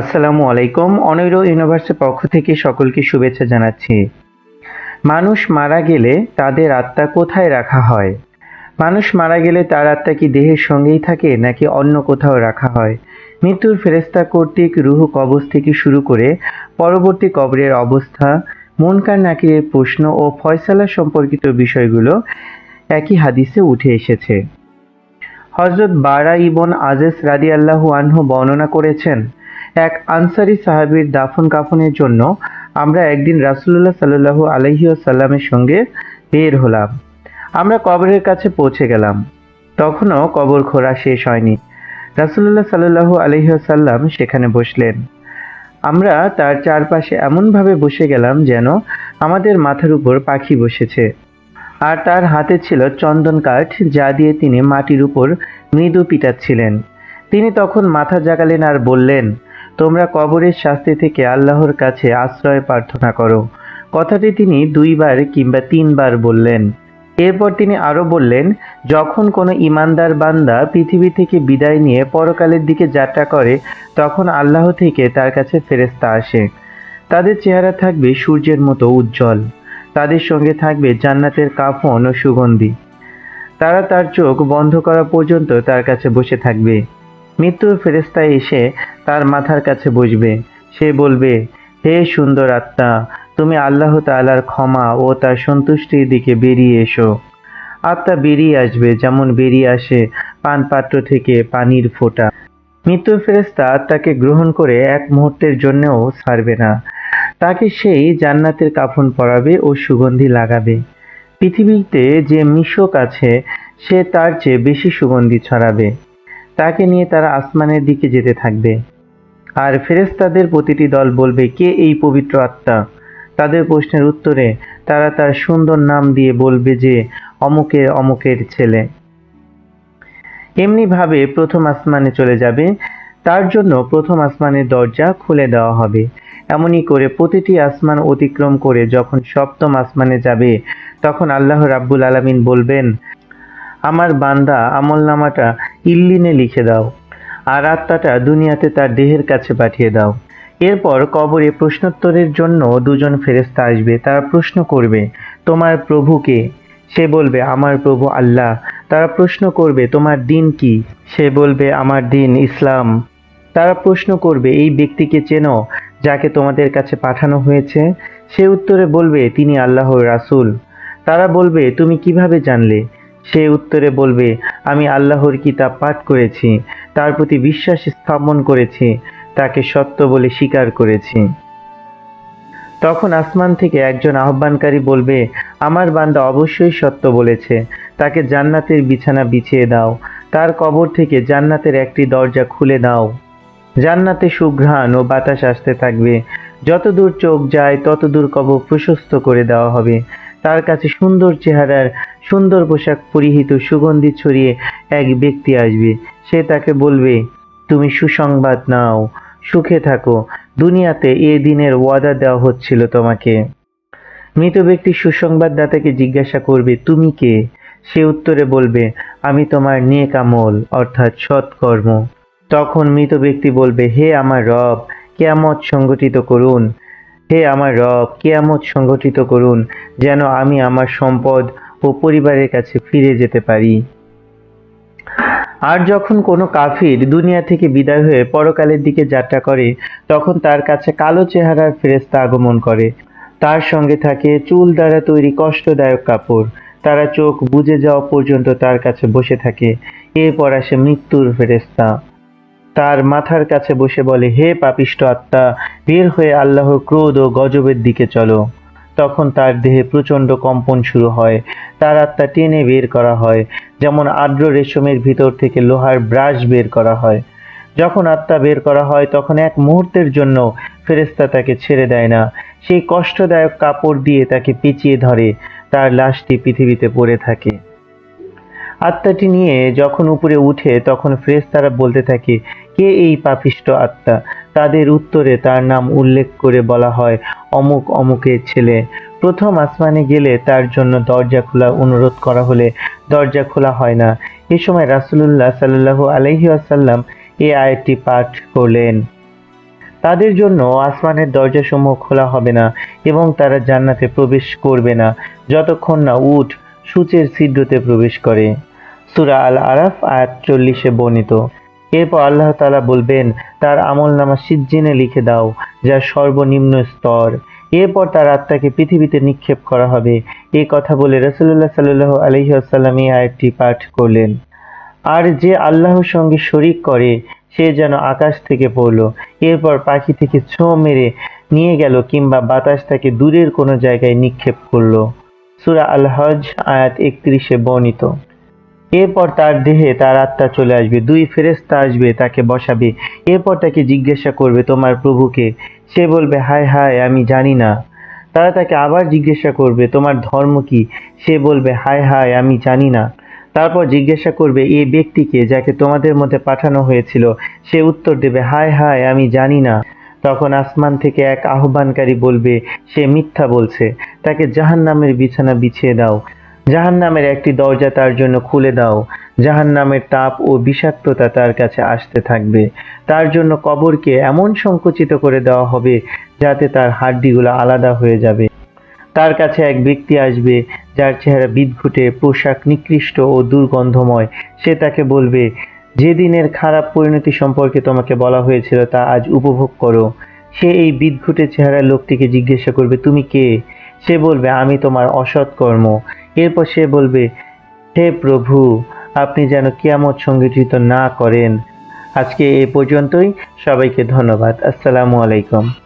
আসসালামু আলাইকুম। অনৈর ইউনিভার্সের পক্ষ থেকে সকলকে শুভেচ্ছা জানাচ্ছি। মানুষ মারা গেলে তাদের আত্মা কোথায় রাখা হয়? মানুষ মারা গেলে তার আত্মা কি দেহের সঙ্গেই থাকে, নাকি অন্য কোথাও রাখা হয়? মৃত্যুর ফেরেস্তা কর্তৃক রুহ কবজ থেকে শুরু করে পরবর্তী কবরের অবস্থা মুনকার নাকিরের প্রশ্ন ও ফয়সালা সম্পর্কিত বিষয়গুলো একই হাদিসে উঠে এসেছে। হজরত বারা ইবন আজেস রাদি আল্লাহু আনহু বর্ণনা করেছেন এক আনসারি সাহাবীর দাফন কাফনের জন্য আমরা একদিন রাসুল্লাহ সাল্লু আলহি সাল্লামের সঙ্গে বের হলাম। আমরা কবরের কাছে পৌঁছে গেলাম। তখনও কবর খোঁড়া শেষ হয়নি। রাসুল্লাহ সাল্লু আলহি সাল্লাম সেখানে বসলেন। আমরা তার চারপাশে এমনভাবে বসে গেলাম যেন আমাদের মাথার উপর পাখি বসেছে। আর তার হাতে ছিল চন্দন কাঠ যা দিয়ে তিনি মাটির উপর মৃদু পিটাচ্ছিলেন। তিনি তখন মাথা জাগালেন আর বললেন তোমরা কবরের শাস্তি থেকে আল্লাহর কাছে আশ্রয় প্রার্থনা করো। কথাটি তিনি দুইবার কিংবা তিনবার বললেন। এরপর তিনি আরও বললেন, যখন কোনো ইমানদার বান্দা পৃথিবী থেকে বিদায় নিয়ে পরকালের দিকে যাত্রা করে, তখন আল্লাহ থেকে তার কাছে ফেরেস্তা আসে। তাদের চেহারা থাকবে সূর্যের মতো উজ্জ্বল। তাদের সঙ্গে থাকবে জান্নাতের কাফন ও সুগন্ধি। তারা তার চোখ বন্ধ করা পর্যন্ত তার কাছে বসে থাকবে। মৃত্যুর ফেরেস্তায় এসে তার মাথার কাছে বসবে। সে বলবে, হে সুন্দর আত্মা, তুমি আল্লাহ তাআলার ক্ষমা ও তার সন্তুষ্টির দিকে বেরিয়ে এসো। আত্মা বেরিয়ে আসবে, যেমন বেরিয়ে আসে পান পাত্র থেকে পানির ফোঁটা। মৃত্যু ফেরেস্তা আত্মাকে গ্রহণ করে এক মুহূর্তের জন্যও ছাড়বে না। তাকে সেই জান্নাতের কাফন পরাবে ও সুগন্ধি লাগাবে। পৃথিবীতে যে মিশক আছে, সে তার চেয়ে বেশি সুগন্ধি ছড়াবে। তাকে নিয়ে তারা আসমানের দিকে যেতে থাকবে। আর ফেরেস্তাদের প্রতিটি দল বলবে, কে এই পবিত্র আত্মা? তাদের প্রশ্নের উত্তরে তারা তার সুন্দর নাম দিয়ে বলবে যে, অমুকের অমুকের ছেলে। এমনিভাবে প্রথম আসমানে চলে যাবে, তার জন্য প্রথম আসমানের দরজা খুলে দেওয়া হবে। এমনই করে প্রতিটি আসমান অতিক্রম করে যখন সপ্তম আসমানে যাবে, তখন আল্লাহ রাব্বুল আলামিন বলবেন, আমার বান্দা আমলনামাটা ইল্লিনে লিখে দাও। আর আত্মাটা দুনিয়াতে তার দেহের কাছে পাঠিয়ে দাও। এরপর কবরে প্রশ্নোত্তরের জন্য দুজন ফেরেস্তা আসবে, তারা প্রশ্ন করবে, তোমার প্রভুকে সে বলবে, আমার প্রভু আল্লাহ। তারা প্রশ্ন করবে, তোমার দিন কি? সে বলবে, আমার দিন ইসলাম। তারা প্রশ্ন করবে, এই ব্যক্তিকে চেনো যাকে তোমাদের কাছে পাঠানো হয়েছে? সে উত্তরে বলবে, তিনি আল্লাহর রাসূল। তারা বলবে, তুমি কীভাবে জানলে? সে উত্তরে বলবে, আমি আল্লাহর কিতাব পাঠ করেছি, তার প্রতি বিশ্বাস স্থাপন করেছি, তাকে সত্য বলে স্বীকার করেছি। তখন আসমান থেকে একজন আহ্বানকারী বলবে, আমার বান্দা অবশ্যই সত্য বলেছে, তাকে জান্নাতের বিছানা বিছিয়ে দাও, তার কবর থেকে জান্নাতের একটি দরজা খুলে দাও। জান্নাতে সুঘ্রাণ ও বাতাস আসতে থাকবে যত দূর চোখ যায় তত দূর কবর প্রশস্ত করে দেওয়া হবে, তার কাছে সুন্দর চেহারার সুন্দর পোশাক পরিহিত সুগন্ধি ছড়িয়ে এক ব্যক্তি আসবে। সে তাকে বলবে, তুমি সুসংবাদ নাও, সুখে থাকো। দুনিয়াতে এ দিনের ওয়াদা দেওয়া হচ্ছিল তোমাকে। মৃত ব্যক্তি সুসংবাদদাতাকে জিজ্ঞাসা করবে, তুমি কে? সে উত্তরে বলবে, আমি তোমার নেক আমল, অর্থাৎ সৎকর্ম। তখন মৃত ব্যক্তি বলবে, হে আমার রব, কেয়ামত সংগঠিত করুন। হে আমার রব, কেয়ামত সংগঠিত করুন, যেন আমি আমার সম্পদ ও পরিবারের কাছে ফিরে যেতে পারি। আর যখন কোনো কাফির দুনিয়া থেকে বিদায় হয়ে পরকালের দিকে যাত্রা করে, তখন তার কাছে কালো চেহারার ফেরেস্তা আগমন করে। তার সঙ্গে থাকে চুল দ্বারা তৈরি কষ্টদায়ক কাপড়। তারা চোখ বুজে যাওয়া পর্যন্ত তার কাছে বসে থাকে। এরপর আসে মৃত্যুর ফেরেস্তা তার মাথার কাছে বসে বলে, হে পাপিষ্ট আত্মা, বের হয়ে আল্লাহর ক্রোধ ও গজবের দিকে চলো। তখন তার দেহে প্রচণ্ড কম্পন শুরু হয়। তার আত্মা টেনে বের করা হয়, যেমন আর্দ্র রেশমের ভিতর থেকে লোহার ব্রাশ বের করা হয়। যখন আত্মা বের করা হয়, তখন এক মুহূর্তের জন্য ফেরেস্তা তাকে ছেড়ে দেয় না। সেই কষ্টদায়ক কাপড় দিয়ে তাকে পেঁচিয়ে ধরে, তার লাশটি পৃথিবীতে পড়ে থাকে। আত্মাটি নিয়ে যখন উপরে উঠে, তখন ফেরেশতারা বলতে থাকে, কে এই পাপিষ্ট আত্মা? তাদের উত্তরে তার নাম উল্লেখ করে বলা হয়, অমুক অমুকের ছেলে। প্রথম আসমানে গেলে তার জন্য দরজা খোলা অনুরোধ করা হলে দরজা খোলা হয় না। এ সময় রাসূলুল্লাহ সাল্লাল্লাহু আলাইহি আসাল্লাম এই আয়াতটি পাঠ করলেন। তাদের জন্য আসমানের দরজাসমূহ খোলা হবে না এবং তারা জান্নাতে প্রবেশ করবে না, যতক্ষণ না উঠ সূচের ছিদ্রতে প্রবেশ করে। সুরা আল আরাফ আয়াত চল্লিশে বর্ণিত। এরপর আল্লাহ তাআলা বলবেন, তার আমল নামা সিজ্জিনে লিখে দাও, যা সর্বনিম্ন স্তর। এরপর তার আত্মাকে পৃথিবীতে নিক্ষেপ করা হবে। এই কথা বলে রসুল্লাহ সাল্লাহ আলহি আসাল্লাম এই আয়াতটি পাঠ করলেন। আর যে আল্লাহর সঙ্গে শরিক করে, সে যেন আকাশ থেকে পড়ল। এরপর পাখি থেকে ছোঁ মেরে নিয়ে গেল কিংবা বাতাস তাকে দূরের কোনো জায়গায় নিক্ষেপ করল। সুরা আল হজ আয়াত একত্রিশে বর্ণিত। এরপর তার দেহে তার আত্মা চলে আসবে, দুই ফেরেস্তা আসবে তাকে বসাবে। এরপর তাকে জিজ্ঞাসা করবে, তোমার প্রভুকে? সে বলবে, হায় হায়, আমি জানি না। তারা তাকে আবার জিজ্ঞাসা করবে, তোমার ধর্ম কি? সে বলবে, হায় হায়, আমি জানি না। তারপর জিজ্ঞাসা করবে এই ব্যক্তিকে যাকে তোমাদের মধ্যে পাঠানো হয়েছিল? সে উত্তর দেবে, হায় হায়, আমি জানি না। তখন আসমান থেকে এক আহ্বানকারী বলবে, সে মিথ্যা বলছে। তাকে জাহান্নামের বিছানা বিছিয়ে দাও। জাহান্নামের একটি দরজা তার জন্য খুলে দাও। জাহান্নামের তাপ ও বিষাক্ততা তার কাছে আসতে থাকবে। তার জন্য কবরকে এমন সংকুচিত করে দেওয়া হবে যাতে তার হাড্ডিগুলো আলাদা হয়ে যাবে। তার কাছে এক ব্যক্তি আসবে, যার চেহারা বিদঘুটে, পোশাক নিকৃষ্ট ও দুর্গন্ধময়। সে তাকে বলবে, যে দিনের খারাপ পরিণতি সম্পর্কে তোমাকে বলা হয়েছিল তা আজ উপভোগ করো। সে এই বিদঘুটে চেহারার লোকটিকে জিজ্ঞাসা করবে, তুমি কে? সে বলবে, আমি তোমার অসৎ কর্ম। এরপর সে বলবে, হে প্রভু, আপনি যেন কিয়ামত সংগঠিত না করেন। আজকে এ পর্যন্তই। সবাইকে ধন্যবাদ। আসসালামু আলাইকুম।